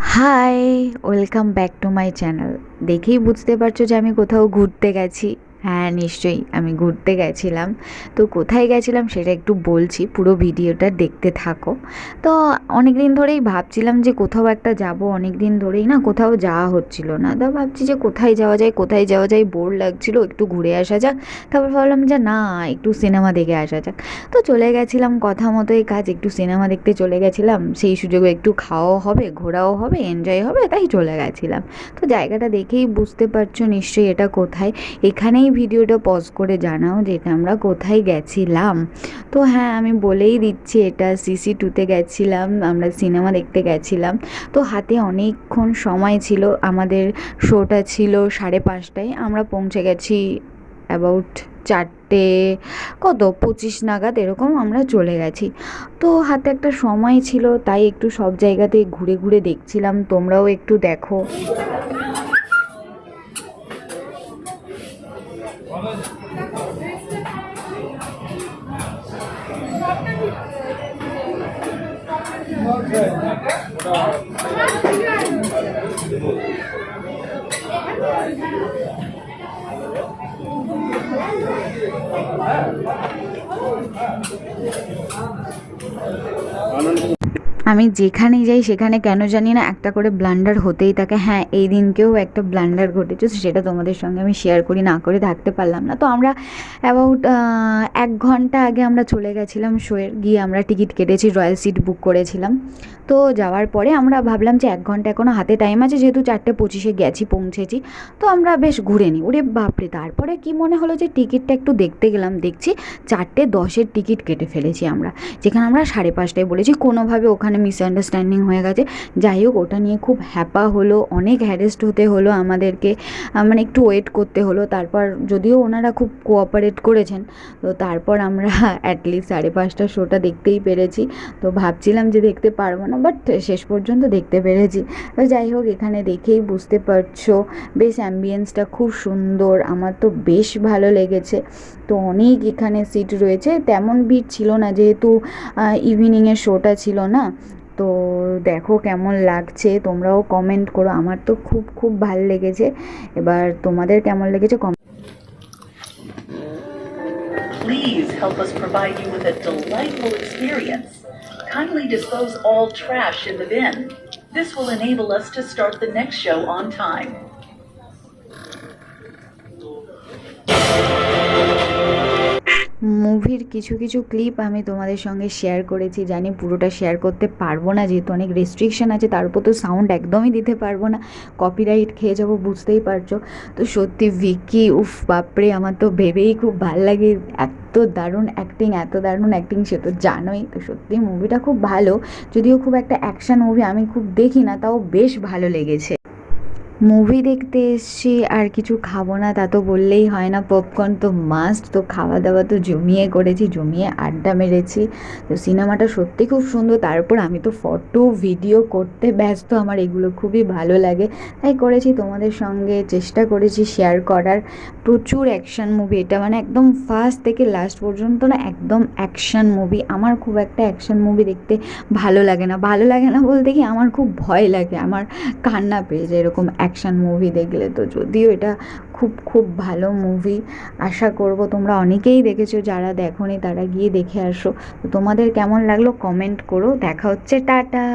Hi welcome back to my channel. দেখেই বুঝতে পারছ যে আমি কোথাও ঘুরতে গেছি। হ্যাঁ নিশ্চয়ই। আমি ঘুরতে গেছিলাম। তো কোথায় গেছিলাম সেটা একটু বলছি। পুরো ভিডিওটা দেখতে থাকো। তো অনেক দিন ধরেই ভাবছিলাম যে কোথাও একটা যাব। অনেক দিন ধরেই না কোথাও যাওয়া হচ্ছিল না। তা ভাবছি যে কোথায় যাওয়া যায়, কোথায় যাওয়া যায়, বোর লাগছিল। একটু ঘুরে আসা যাক। তারপর ভাবলাম যে না, একটু সিনেমা দেখে আসা যাক। তো চলে গেছিলাম কথা মতোই কাজ। একটু সিনেমা দেখতে চলে গেছিলাম। সেই সুযোগে একটু খাওয়াও হবে, ঘোরাও হবে, এনজয় হবে, তাই চলে গেছিলাম। তো জায়গাটা দেখেই বুঝতে পারছ নিশ্চয়ই এটা কোথায়। এখানেই ভিডিওটা পজ করে জানাও যে এটা আমরা কোথায় গেছিলাম। তো হ্যাঁ আমি বলেই দিচ্ছি, এটা সিসি টুতে গেছিলাম, আমরা সিনেমা দেখতে গেছিলাম। তো হাতে অনেকক্ষণ সময় ছিল, আমাদের শোটা ছিল সাড়ে পাঁচটায়, আমরা পৌঁছে গেছি অ্যাবাউট চারটে, কত? পঁচিশ নাগাদ এরকম আমরা চলে গেছি। তো হাতে একটা সময় ছিল, তাই একটু সব জায়গাতে ঘুরে ঘুরে দেখছিলাম, তোমরাও একটু দেখো। আনন্দ আমি যেখানেই যাই সেখানে কেন জানি না একটা করে ব্লান্ডার হতেই থাকে। হ্যাঁ এই দিনকেও একটা ব্লান্ডার ঘটেছে, সেটা তোমাদের সঙ্গে আমি শেয়ার করি, না করে থাকতে পারলাম না। তো আমরা অ্যাবাউট এক ঘণ্টা আগে আমরা চলে গেছিলাম শোয়ের গিয়ে আমরা টিকিট কেটেছি রয়্যাল সিট বুক করেছিলাম। তো যাওয়ার পরে আমরা ভাবলাম যে এক ঘণ্টা এখনও হাতে টাইম আছে, যেহেতু চারটে পঁচিশে গেছি, পৌঁছেছি। তো আমরা বেশ ঘুরে নিই। ওরে বাপরে, তারপরে কি মনে হলো যে টিকিটটা একটু দেখতে গেলাম, দেখছি চারটে দশের টিকিট কেটে ফেলেছি আমরা। যেখানে আমরা সাড়ে পাঁচটায় বলেছি, কোনোভাবে ওখানে মিসআন্ডারস্ট্যান্ডিং হয়ে গেছে। যাই হোক, ওটা নিয়ে খুব হ্যাপা হলো, অনেক হ্যারেস্ট হতে হলো আমাদেরকে মানে একটু ওয়েট করতে হলো। তারপর যদিও ওনারা খুব কোঅপারেট করেছেন, তো তারপর আমরা অ্যাটলিস্ট সাড়ে পাঁচটা শোটা দেখতেই পেরেছি। তো ভাবছিলাম যে দেখতে পারব না বাট শেষ পর্যন্ত দেখতে পেরেছি। তো যাই হোক, এখানে দেখেই বুঝতে পারছ, বেশ অ্যাম্বিয়েন্সটা খুব সুন্দর, আমার তো বেশ ভালো লেগেছে। তো অনেক এখানে সিট রয়েছে, তেমন ভিড় ছিল না, যেহেতু ইভিনিংয়ের শোটা ছিল না। তো দেখো কেমন লাগছে তোমরাও কমেন্ট করো আমার তো খুব খুব ভালো লেগেছে এবার তোমাদের কেমন লেগেছে comment Please help us provide you with a delightful experience. Kindly dispose all trash in the bin. This will enable us to start the next show on time. মুভির কিছু কিছু ক্লিপ আমি তোমাদের সঙ্গে শেয়ার করেছি। জানি পুরোটা শেয়ার করতে পারব না, যেহেতু অনেক রেস্ট্রিকশান আছে, তার উপর তো সাউন্ড একদমই দিতে পারব না। কপিরাইট খেয়ে যাব, বুঝতেই পারছ। তো সত্যি ভিকি, উফ বাপরে, আমার তো ভেবেই খুব ভালো লাগে। এত দারুণ অ্যাক্টিং এত দারুণ অ্যাক্টিং সে তো জানোই। তো সত্যি মুভিটা খুব ভালো, যদিও খুব একটা অ্যাকশন মুভি আমি খুব দেখি না, তাও বেশ ভালো লেগেছে। মুভি দেখতে এসছি, আর কিছু খাব না, তা তো বললেই হয় না পপকর্ন তো মাস্ট তো খাওয়া দাওয়া তো জমিয়ে করেছি, জমিয়ে আড্ডা মেরেছি, তো সিনেমাটা সত্যি খুব সুন্দর তারপর আমি তো ফটো ভিডিও করতে ব্যস্ত, আমার এগুলো খুবই ভালো লাগে, তাই করেছি তোমাদের সঙ্গে, চেষ্টা করেছি শেয়ার করার প্রচুর অ্যাকশন মুভি এটা। মানে একদম ফার্স্ট থেকে লাস্ট পর্যন্ত না একদম অ্যাকশন মুভি আমার খুব একটা অ্যাকশন মুভি দেখতে ভালো লাগে না। ভালো লাগে না বলতে কি আমার খুব ভয় লাগে। আমার কান্না পেয়ে যায় এরকম অ্যাকশন মুভি দেখলে তো। যদিও এটা খুব খুব ভালো মুভি আশা করব তোমরা অনেকেই দেখেছ যারা দেখোনি তারা গিয়ে দেখে আসো। তো তোমাদের কেমন লাগল কমেন্ট করো। দেখা হচ্ছে, টাটা!